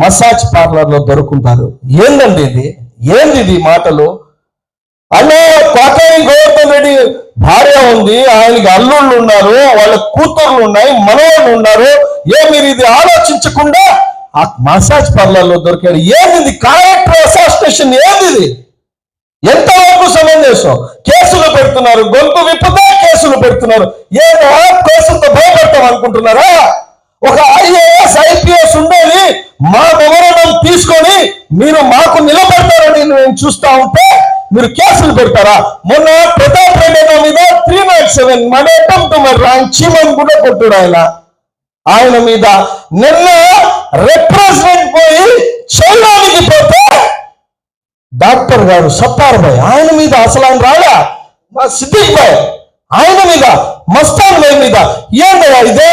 Massage పార్లర్లో దొరుకుంటారు. ఏందండి ఇది? ఏంది ఇది మాటలు? అన్నో కోటని గోవర్ధన్ రెడ్డి భార్య ఉంది ఆయనకి అల్లుళ్ళు ఉన్నారు వాళ్ళ కూతుర్లు ఉన్నాయి మనవాళ్ళు ఉన్నారు. ఏ మీరు ఇది ఆలోచించకుండా ఆ మసాజ్ పార్లర్లో దొరికారు ఏంది ఇది? క్యారెక్టర్ అసాసినేషన్ ఏంది ఇది? ఎంతవరకు సమంజసం కేసులు పెడుతున్నారు గొంతు విప్పుతే కేసులు పెడుతున్నారు. ఏదో కేసులతో భయపడతాం అనుకుంటున్నారా? ఒక ఐఏఎస్ ఐపీఎస్ ఉండేది. మా వివరణం తీసుకొని మీరు మాకు నిలబడతారని నేను చూస్తా ఉంటే మీరు కేసులు పెడతారా? మొన్న ప్రతాప్ రెడ్డి మీద త్రీ నాట్ సెవెన్ మన అటెంప్ట్ మరి ర్యాంక్ చీమని కూడా కొట్టుడు ఆయన. ఆయన మీద నిన్న రిప్రజెంట్ పోయి చేయడానికి పోతే డాక్టర్ గారు సత్తార్ భాయ్ ఆయన మీద అసలు ఆయన రాడా మా సిద్దిక్ భాయ్ ఆయన మీద మస్తాన్ భాయ్ మీద. ఏందయ్యా ఇదే?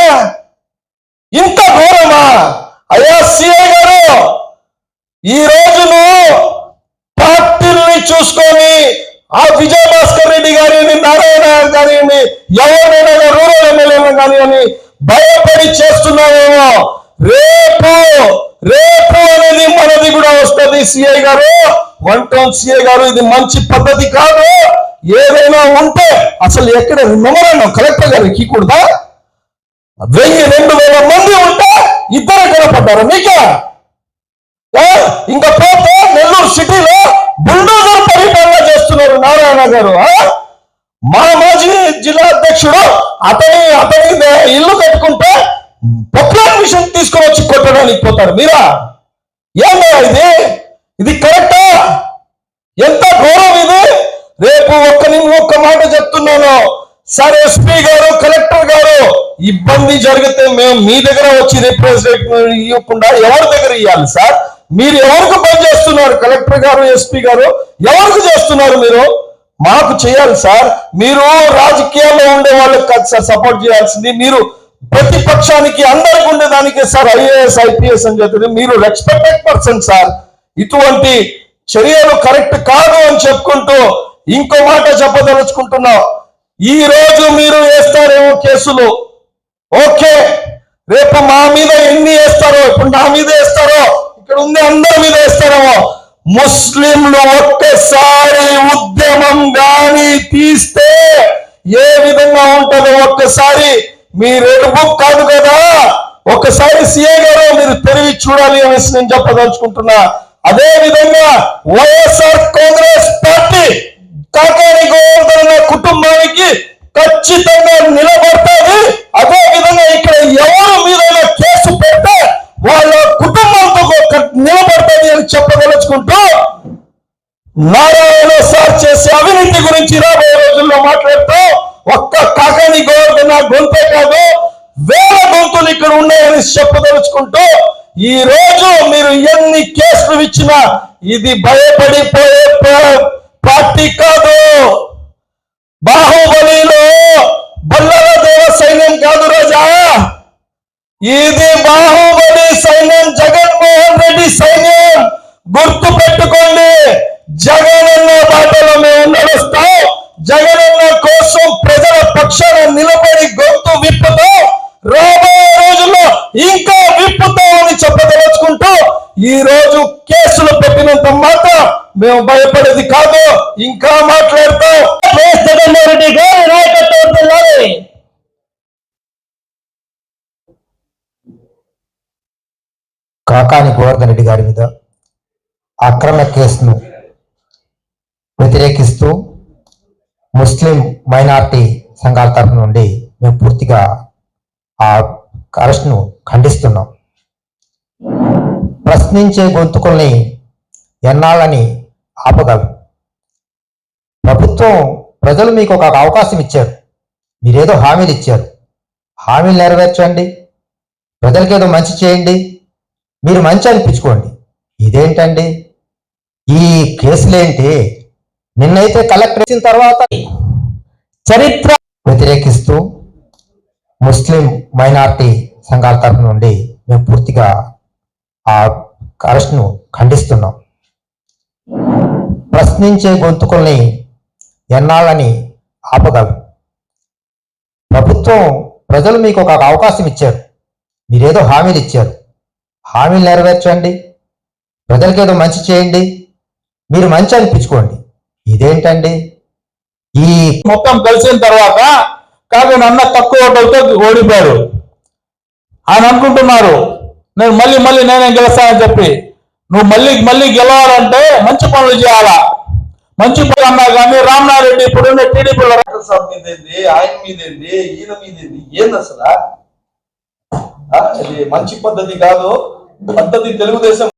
ఇంత ఘోరమా? అయ్యా సిఐ గారు ఈ రోజు నువ్వు పార్టీల్ని చూసుకొని ఆ విజయ భాస్కర్ రెడ్డి గారిని నారాయణ గారిని ఎవరైనా రూరల్ ఎమ్మెల్యేలను కానీ అని భయపడి చేస్తున్నావేమో? రేపు రేపు అనేది మనది కూడా వస్తుంది సిఐ గారు. వన్ టౌన్ సిఐ గారు ఇది మంచి పద్ధతి కాదు. ఏదైనా ఉంటే అసలు ఎక్కడ మెమరాండం కలెక్టర్ గారికి కూడదా వెయ్యి రెండు వేల మంది ఉంటే ఇద్దరు కనపడ్డారు. మీకే? ఇంకా పోతే నెల్లూరు సిటీలో బుల్డోజర్ పరిపాలన చేస్తున్నారు నారాయణ గారు. మా మాజీ జిల్లా అధ్యక్షుడు అతని అతని ఇల్లు కట్టుకుంటే పొక్లాన్ మిషన్ తీసుకొని వచ్చి కొట్టడానికి పోతారు. మీరా? ఏందా ఇది? ఇది కరెక్టా? ఎంత ఘోరం ఇది? రేపు ఒక్క నిమిషం ఒక్క మాట చెప్తున్నాను. సార్ ఎస్పీ గారు కలెక్టర్ గారు ఇబ్బంది జరిగితే మేము మీ దగ్గర వచ్చి రిప్రజెంట్ ఇవ్వకుండా ఎవరి దగ్గర ఇవ్వాలి సార్? మీరు ఎవరికి పని చేస్తున్నారు? కలెక్టర్ గారు ఎస్పీ గారు ఎవరికి చేస్తున్నారు మీరు? మాకు చేయాలి సార్. మీరు రాజకీయాల్లో ఉండే వాళ్ళకి కాదు సార్ సపోర్ట్ చేయాల్సింది. మీరు ప్రతిపక్షానికి అందరికి ఉండేదానికి సార్ ఐఏఎస్ ఐపీఎస్ అని చెప్తుంది. మీరు రెస్పెక్టెడ్ పర్సన్ సార్. ఇటువంటి చర్యలు కరెక్ట్ కాదు అని చెప్పుకుంటూ ఇంకో మాట చెప్పదలుచుకుంటున్నాం. ఈ రోజు మీరు వేస్తారేమో కేసులు. ఓకే రేపు మా మీద ఎన్ని వేస్తారో? ఇప్పుడు నా మీద వేస్తారో? ఇక్కడ ఉంది అందరి మీద వేస్తారేమో? ముస్లింలు ఒక్కసారి ఉద్యమం గాని తీస్తే ఏ విధంగా ఉంటుందో ఒక్కసారి మీ రెడ్ బుక్ కాదు కదా? ఒకసారి సీఏ గారు మీరు తెలివి చూడాలి అనేసి నేను చెప్పదలుచుకుంటున్నా. అదే విధంగా వైఎస్ఆర్ కాంగ్రెస్ పార్టీ కాకాని గోవర్ధన కుటుంబానికి ఖచ్చితంగా నిలబడుతుంది నారాయణ సార్ చేసే అవినీతి గురించి రాబోయే రోజుల్లో మాట్లాడుతూ ఒక్క కాకాని నా గొంతే కాదు వేల గొంతులు ఇక్కడ ఉన్నాయని చెప్పదలుచుకుంటూ ఈ రోజు మీరు ఎన్ని కేసులు ఇచ్చినా ఇది భయపడిపోయే పార్టీ కాదు. బాహుబలిలో బల్లల దేవ సైన్యం కాదు రాజా. ఇది బాహుబలి సైన్యం జగన్మోహన్ రెడ్డి సైన్యం. గుర్తు పెట్టుకోండి జగనన్న బాటలో మేము నడుస్తాం. జగనన్న కోసం ప్రజల పక్షాన నిలబడి గొంతు విప్పుతాం. రాబోయే రోజుల్లో ఇంకా విప్పుతామని చెప్పదలుచుకుంటూ ఈ రోజు కేసులు పెట్టినంత మాత్రం మేము భయపడేది కాదు. ఇంకా మాట్లాడతాం. కాకాని గోవర్ధన్ రెడ్డి గారి మీద అక్రమ కేసును వ్యతిరేకిస్తూ ముస్లిం మైనార్టీ సంఘాల తరఫు నుండి మేము పూర్తిగా ఆ అరెస్ట్ను ఖండిస్తున్నాం. ప్రశ్నించే గొంతుకుల్ని ఎన్నాళ్ళని ఆపగలరు ప్రభుత్వం ప్రజలు మీకు ఒక అవకాశం ఇచ్చారు. మీరేదో హామీలు ఇచ్చారు. హామీలు నెరవేర్చండి. ప్రజలకేదో మంచి చేయండి. మీరు మంచి అనిపించుకోండి. ఇదేంటండి? ఈ కేసులేంటి? నిన్నైతే కలెక్టర్ ఇచ్చిన తర్వాత చరిత్ర వ్యతిరేకిస్తూ ముస్లిం మైనార్టీ సంఘాల తరఫు నుండి మేము పూర్తిగా ఆ అరెస్ట్ను ఖండిస్తున్నాం. ప్రశ్నించే గొంతుకుల్ని ఎన్నాళ్ళని ఆపగలరు ప్రభుత్వం ప్రజలు మీకు ఒక అవకాశం ఇచ్చారు. మీరేదో హామీలు ఇచ్చారు. హామీలు నెరవేర్చండి. ప్రజలకి ఏదో మంచి చేయండి. మీరు మంచి అనిపించుకోండి. ఇదేంటండి? ఈ మొత్తం కలిసిన తర్వాత కాదు నన్న తక్కువ ఓట్లతో ఓడిపోయారు ఆయన అనుకుంటున్నారు నేను మళ్ళీ మళ్ళీ నేనే గెలుస్తానని చెప్పి. నువ్వు మళ్ళీ మళ్ళీ గెలవాలంటే మంచి పనులు చేయాలా? మంచి పనులు అన్నా కానీ రామనారెడ్డి ఇప్పుడున్న టీడీపీ డాక్టర్ సాబ్ మీద ఏంది ఆయన మీద ఏంది ఈయన మీద ఏంది ఏంది అసలు? ఆ? మంచి పద్ధతి కాదు. పద్ధతి తెలుగుదేశం